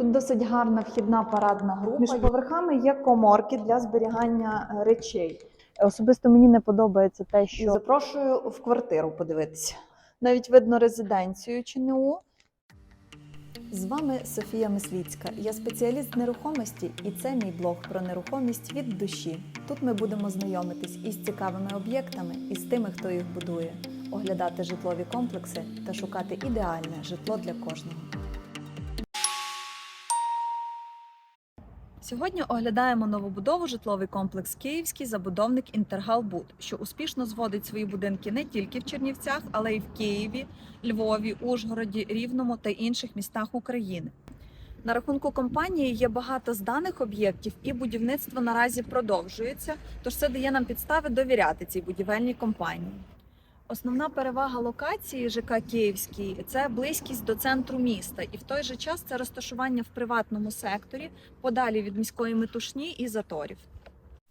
Тут досить гарна вхідна парадна група. Між поверхами є коморки для зберігання е, речей. Особисто мені не подобається те, що запрошую в квартиру подивитися. Навіть видно резиденцію ЧНУ. З вами Софія Мисліцька. Я спеціаліст нерухомості, і це мій блог про нерухомість від душі. Тут ми будемо знайомитись із цікавими об'єктами і з тими, хто їх будує, оглядати житлові комплекси та шукати ідеальне житло для кожного. Сьогодні оглядаємо новобудову житловий комплекс Київський забудовник Інтергалбуд, що успішно зводить свої будинки не тільки в Чернівцях, але й в Києві, Львові, Ужгороді, Рівному та інших містах України. На рахунку компанії є багато зданих об'єктів, і будівництво наразі продовжується, тож це дає нам підстави довіряти цій будівельній компанії. Основна перевага локації ЖК Київський це близькість до центру міста, і в той же час це розташування в приватному секторі, подалі від міської метушні і заторів.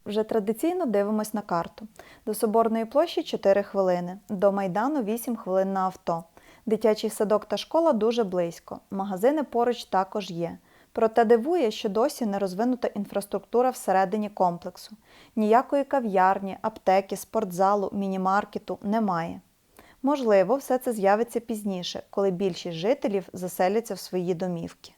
Вже традиційно дивимось на карту. До Соборної площі 4 хвилини, до Майдану 8 хвилин на авто. Дитячий садок та школа дуже близько. Магазини поруч також є. Проте дивує, що досі не розвинута інфраструктура всередині комплексу. Ніякої кав'ярні, аптеки, спортзалу, мінімаркету немає. Можливо, все це з'явиться пізніше, коли більшість жителів заселяться в свої домівки.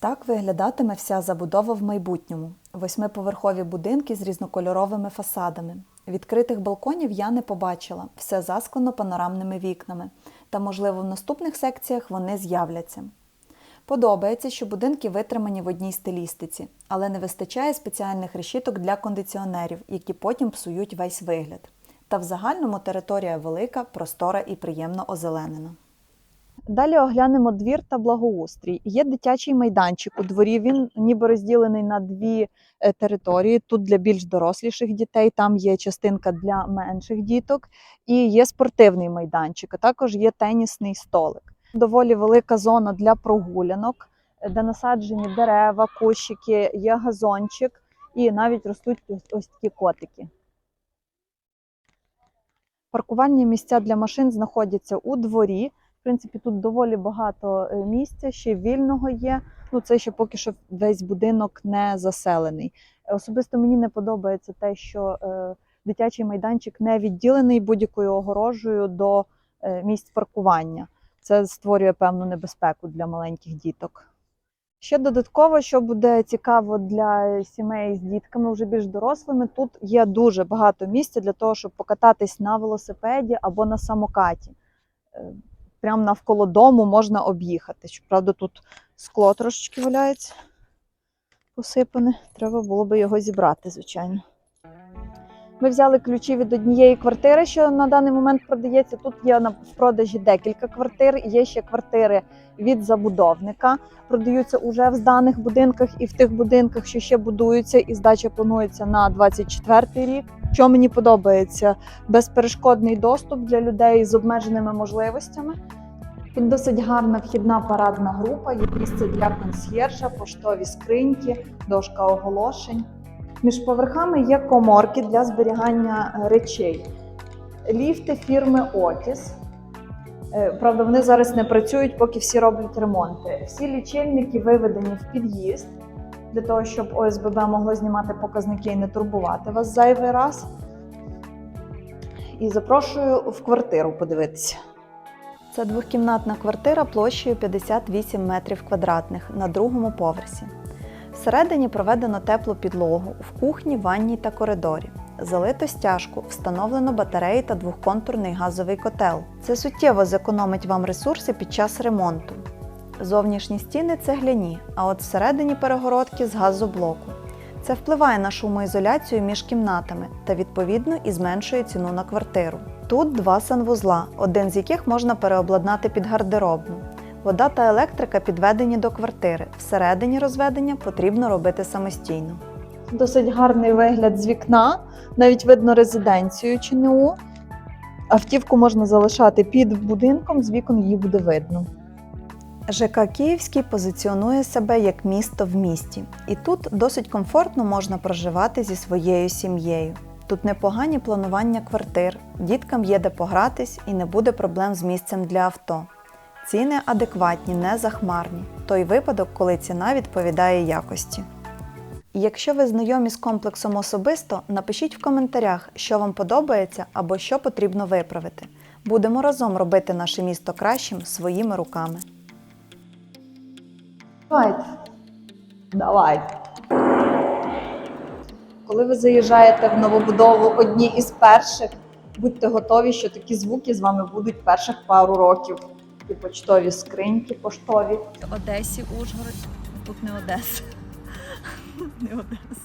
Так виглядатиме вся забудова в майбутньому: восьмиповерхові будинки з різнокольоровими фасадами. Відкритих балконів я не побачила, все засклано панорамними вікнами, та, можливо, в наступних секціях вони з'являться. Подобається, що будинки витримані в одній стилістиці, але не вистачає спеціальних решіток для кондиціонерів, які потім псують весь вигляд. Та в загальному територія велика, простора і приємно озеленена. Далі оглянемо двір та благоустрій. Є дитячий майданчик у дворі. Він ніби розділений на дві е, території. Тут для більш доросліших дітей, там є частинка для менших діток, і є спортивний майданчик, а також є тенісний столик. Доволі велика зона для прогулянок, е, де насаджені дерева, кущики, є газончик і навіть ростуть ось, такі котики. Паркувальні місця для машин знаходяться у дворі. В принципі, тут доволі багато е, місця, ще вільного є. Ну, це ще поки що весь будинок не заселений. Особисто мені не подобається те, що е, дитячий майданчик не відділений будь-якою огорожею до місць паркування. Це створює певну небезпеку для маленьких діток. Ще додатково, що буде цікаво для сімей з дітками, вже більш дорослими, тут є дуже багато місця для того, щоб покататись на велосипеді або на самокаті. Е, Прямо навколо дому можна об'їхати. Щоправда, тут скло трошечки валяється посипане. Треба було би його зібрати, звичайно. Ми взяли ключі від однієї квартири, що на даний момент продається. Тут є в продажі декілька квартир. Є ще квартири від забудовника. Продаються уже в зданих будинках і в тих будинках, що ще будуються, і здача планується на 24 рік. Що мені подобається, безперешкодний доступ для людей з обмеженими можливостями. Тут досить гарна вхідна парадна група, є місце для консьєржа, поштові скриньки, дошка оголошень. Між поверхами є коморки для зберігання е, речей. Ліфти фірми Otis. Е, Правда, вони зараз не працюють, поки всі роблять ремонти. Всі лічильники виведені в під'їзд для того, щоб ОСББ могло знімати показники і не турбувати вас зайвий раз. І запрошую в квартиру подивитися. Це двохкімнатна квартира площею 58 метрів квадратних на другому поверсі. Всередині проведено теплу підлогу в кухні, ванній та коридорі. Залито стяжку, встановлено батареї та двохконтурний газовий котел. Це суттєво зекономить вам ресурси під час ремонту. Зовнішні стіни цегляні, а от всередині перегородки з газоблоку. Це впливає на шумоізоляцію між кімнатами та відповідно і зменшує ціну на квартиру. Тут два санвузла, один з яких можна переобладнати під гардеробну. Вода та електрика підведені до квартири. Всередині розведення потрібно робити самостійно. Досить гарний вигляд з вікна, навіть видно резиденцію ЧНУ. Автівку можна залишати під будинком, з вікон її буде видно. ЖК Київський позиціонує себе як місто в місті, і тут досить комфортно можна проживати зі своєю сім'єю. Тут непогані планування квартир, діткам є де погратись і не буде проблем з місцем для авто. Ціни адекватні, не захмарні. Той випадок, коли ціна відповідає якості. Якщо ви знайомі з комплексом особисто, напишіть в коментарях, що вам подобається або що потрібно виправити. Будемо разом робити наше місто кращим своїми руками. Давайте. Давайте. Коли ви заїжджаєте в новобудову одні із перших, будьте готові, що такі звуки з вами будуть перших пару років. І почтові скриньки, поштові. Одесі, Ужгород. Тут не Одеса. Не Одеса.